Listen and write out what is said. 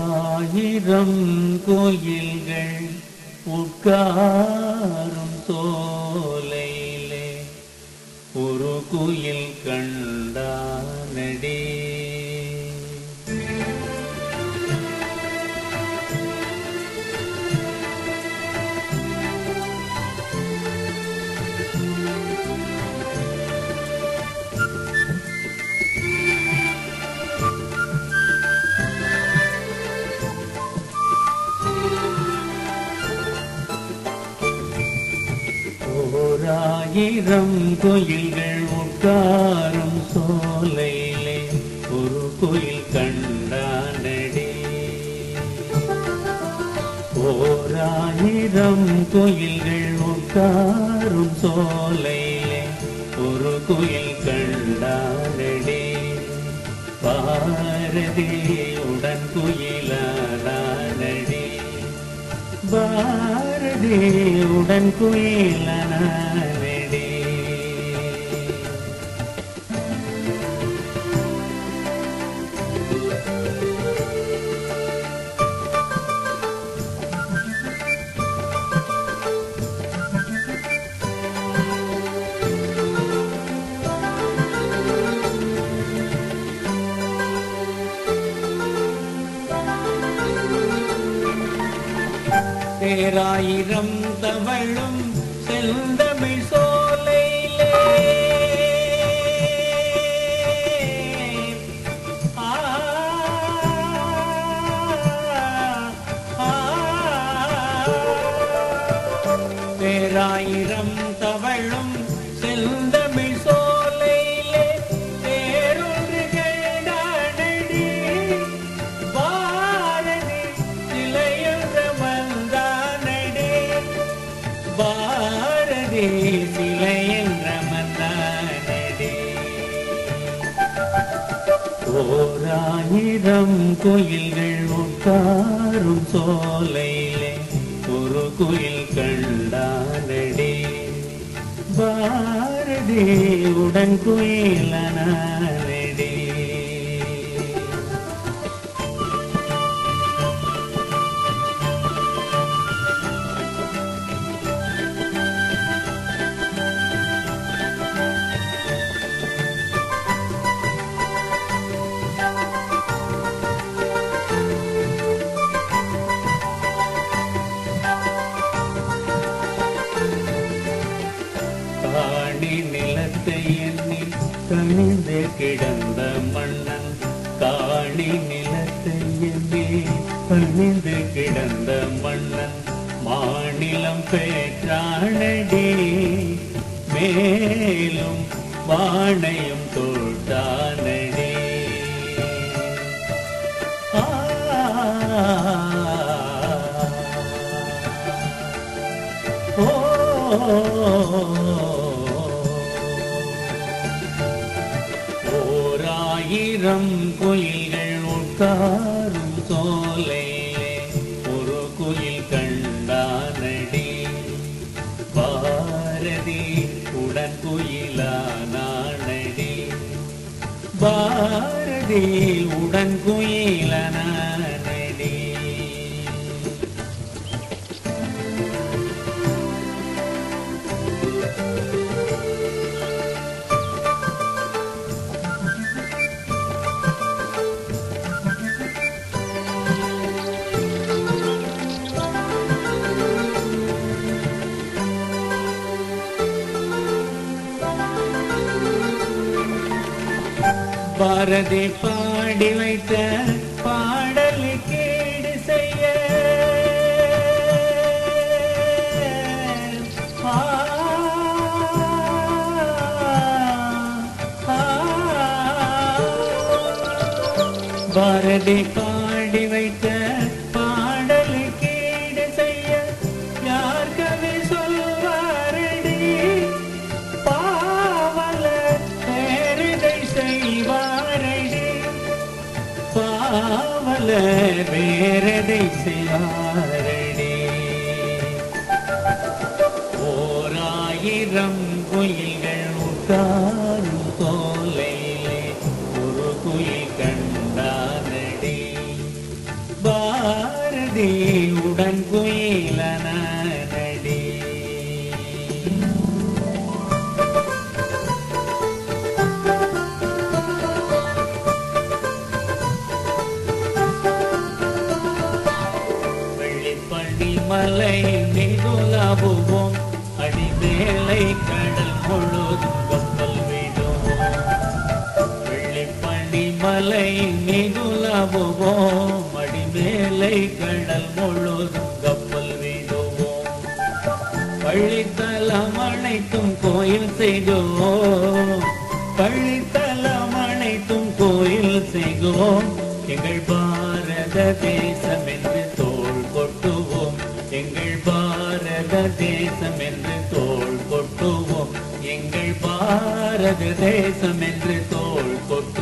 ஆயிரம் கோயில்கள் உட்காரும் தோலையிலே. ஒரு குயில் கண்டானடே. ஓராயிரம் கோயில்கள் உட்காரும் சோலையிலே ஒரு கோயில் கண்டானடி. ஓராயிரம் கோயில்கள் உட்காரும் சோலையிலே ஒரு கோயில் கண்டானடி. பாரதி உடன் குயிலானடி பா உடன் குயிலானடி பேராயிரம் தமிழும் செந்தமிழ் சோலையிலே. ஆ, பேராயிரம் ஓராயிரம் கோயில்கள் உட்காரும் சோலையிலே. ஒரு குயில் கண்டானடி. பாரதி உடன் குயிலனானடி கனிந்து கிடந்த மன்னன் காணி நிலத்தை எண்ணி கனிந்து கிடந்த மன்னன் மாநிலம் பெற்றானடி. மேலும் வாணையும் தோட்டானடி. ஆ. ஓராயிரம் குயில்கள் உட்காரும் சோலையிலே ஒரு குயில் கண்டானடி. பாரதி உடன் குயிலானடி பாரதி உடன் பாரதி பாடி வைத்த பாடல் கேடு செய்ய. ஆ, ஆ, பாரதி பாவல வேறதை செய்வாரடி ஓராயிரம் குயில்கள் உட்காரும் தோலையிலே ஒரு குயில் கண்டானடி. பாரதி உடன் குயிலனடி மலை மிகுலாவுவோம் அடிமேலை கடல் முழுதும் கப்பல் விடுவோம். வெள்ளிப்பள்ளி மலை மிகுலாவுவோம் அடிமேலை கடல் முழுதும் கப்பல் விடுவோம். பள்ளித்தலம் அனைத்தும் கோயில் செய்துவோம் பள்ளித்தலம் அனைத்தும் கோயில் செய்குவோம் எங்கள் பாரத தேசம் எங்கள் பாரத தேசம் என்று தோல் கொட்டுவோம். எங்கள் பாரத தேசம் என்று தோல் கொட்டு